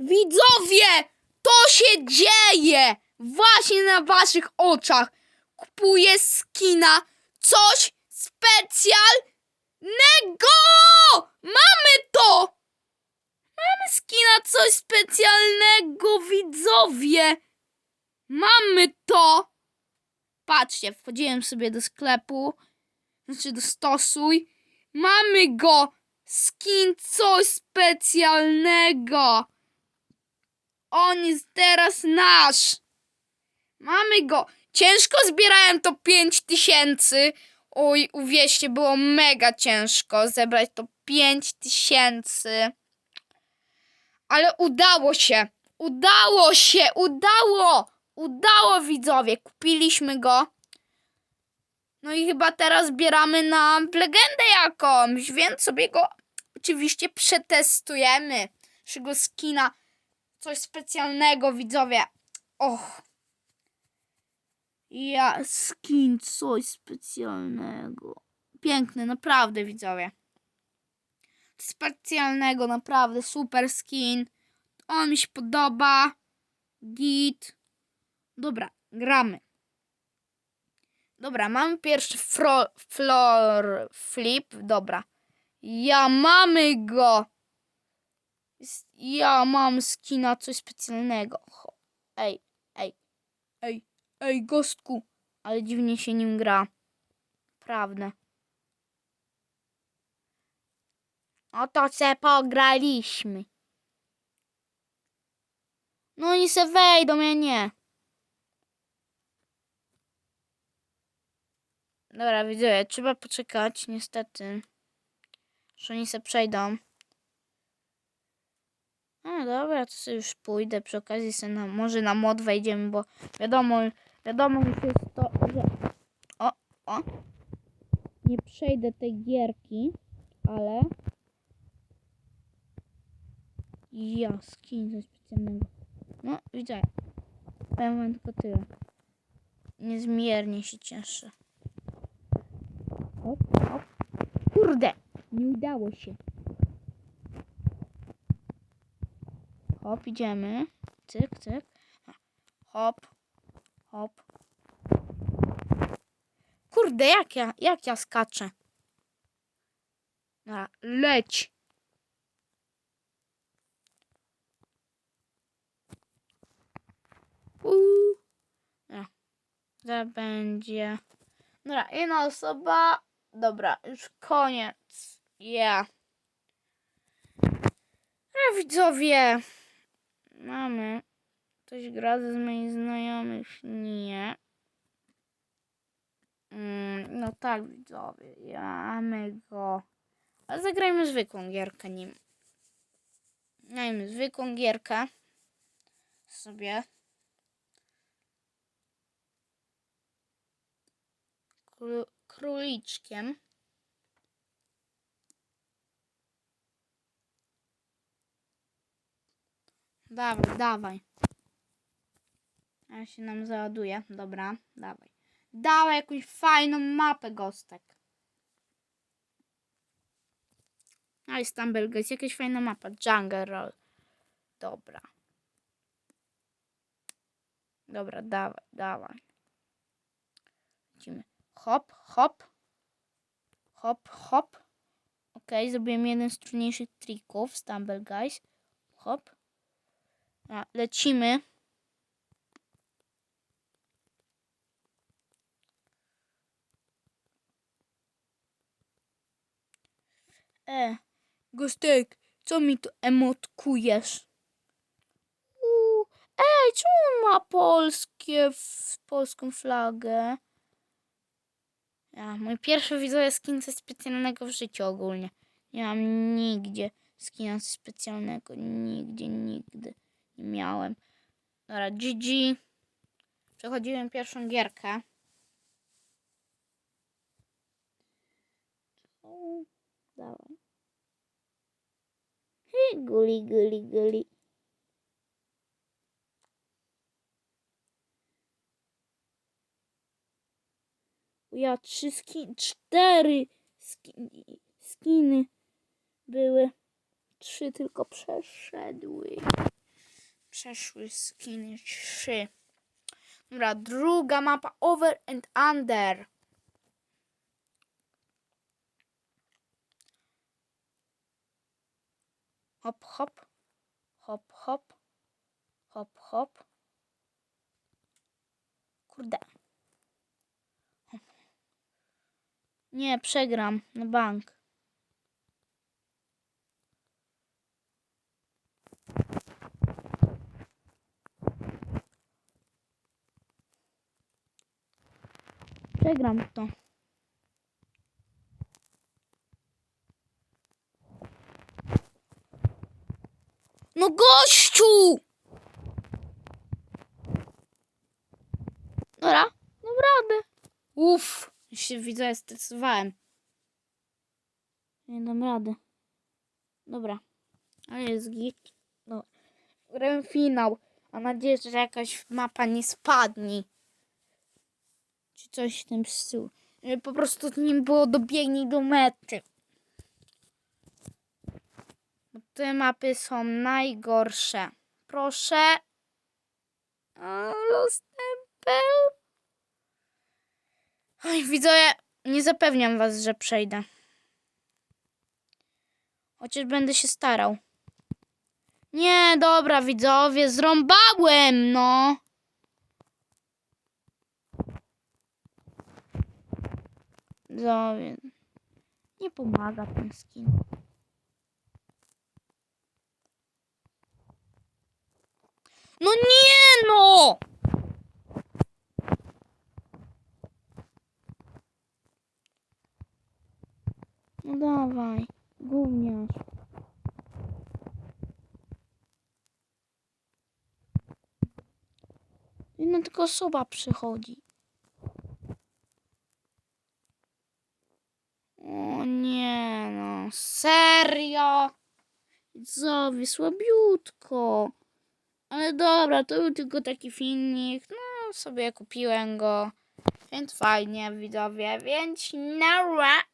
Widzowie, to się dzieje! Właśnie na waszych oczach. Kupuję skina. Coś specjalnego! Mamy to! Mamy skina, coś specjalnego, widzowie! Mamy to! Patrzcie, wchodziłem sobie do sklepu, znaczy do stosuj. Mamy go! Skin coś specjalnego! On jest teraz nasz! Mamy go! Ciężko zbierałem to 5000. tysięcy. Oj, uwierzcie, było mega ciężko zebrać to 5000. tysięcy. Ale udało się! Udało się! Udało! Udało widzowie! Kupiliśmy go. No i chyba teraz zbieramy na legendę jakąś, więc sobie go oczywiście przetestujemy. Naszego skina. Coś specjalnego, widzowie. Och. Ja, skin, coś specjalnego. Piękny, naprawdę, widzowie. Specjalnego, naprawdę, super skin. On mi się podoba. Git. Dobra, gramy. Dobra, mam pierwszy floor flip. Dobra. Ja mamy go. Ja mam skina coś specjalnego. Ej, ej, ej, ej, gostku. Ale dziwnie się nim gra. Prawda. Oto se pograliśmy. No oni se wejdą, ja nie. Dobra, widzę, trzeba poczekać, niestety. Że oni se przejdą. No dobra, to sobie już pójdę. Przy okazji sobie na, może na mod wejdziemy, bo wiadomo, wiadomo już jest to, że... O, o. Nie przejdę tej gierki, ale... Ja, skin coś specjalnego. No, widzę. Powiem wam tylko tyle. Niezmiernie się cieszę. Hop, hop. Kurde, nie udało się. Hop, idziemy. Cyk, cyk. A, Hop, hop. Kurde, jak ja, jak ja skaczę? Dobra, leć. Uuu. Dobra, to będzie. Dobra, jedna osoba. Dobra, już koniec. Ja. A widzowie. Mamy. Ktoś gra ze moich znajomych? Nie. Mm, no tak, widzowie. Mamy go. Ale zagrajmy zwykłą gierkę nim. Grajmy zwykłą gierkę. Sobie. Kró- króliczkiem. Dawaj, dawaj. A się nam załaduje. Dobra, dawaj. Dawaj jakąś fajną mapę, Gostek. A jest tam Belgaz, jakaś fajna mapa. Jungle Roll. Dobra. Dobra, dawaj, dawaj. Lecimy. Hop, hop. Hop, hop. Ok, zrobiłem jeden z trudniejszych trików. Stumble Guys. Hop. A, lecimy. E, Gostek, co mi tu emotkujesz? Uuu, ej, czemu on ma polskie, w, polską flagę? Ja, mój pierwszy widzowie skin coś specjalnego w życiu ogólnie. Nie mam nigdzie skina specjalnego. Nigdzie, nigdy miałem. Dobra, GG. Przechodziłem pierwszą gierkę. Dawaj. Hej, guli, guli, guli. Ja trzy skin, cztery skin, skiny były. Trzy tylko przeszedły. Przeszły skiny 3. Dobra, druga mapa over and under. Hop, hop. Hop, hop. Hop, hop. Kurde. Nie, przegram na bank. Przegram to. No gościu! Dobra, dam radę. Uff, już się widzę, stresowałem. Nie dam rady. Dobra, ale jest git. No, grałem finał. Mam nadzieję, że jakaś mapa nie spadnie. Czy coś w tym stylu. Żeby po prostu z nim było dobiegnij do mety. Te mapy są najgorsze. Proszę. O, Lost Temple. Oj, widzowie, nie zapewniam was, że przejdę. Chociaż będę się starał. Nie, dobra, widzowie, zrąbałem, no. Widzowie, nie pomaga ten skin. No nie, no! No dawaj, gówniarz. Jedna tylko osoba przychodzi. O nie no, serio? Widzowie, słabiutko. Ale dobra, to był tylko taki filmik. No, sobie kupiłem go. Więc fajnie, widzowie. Więc nara.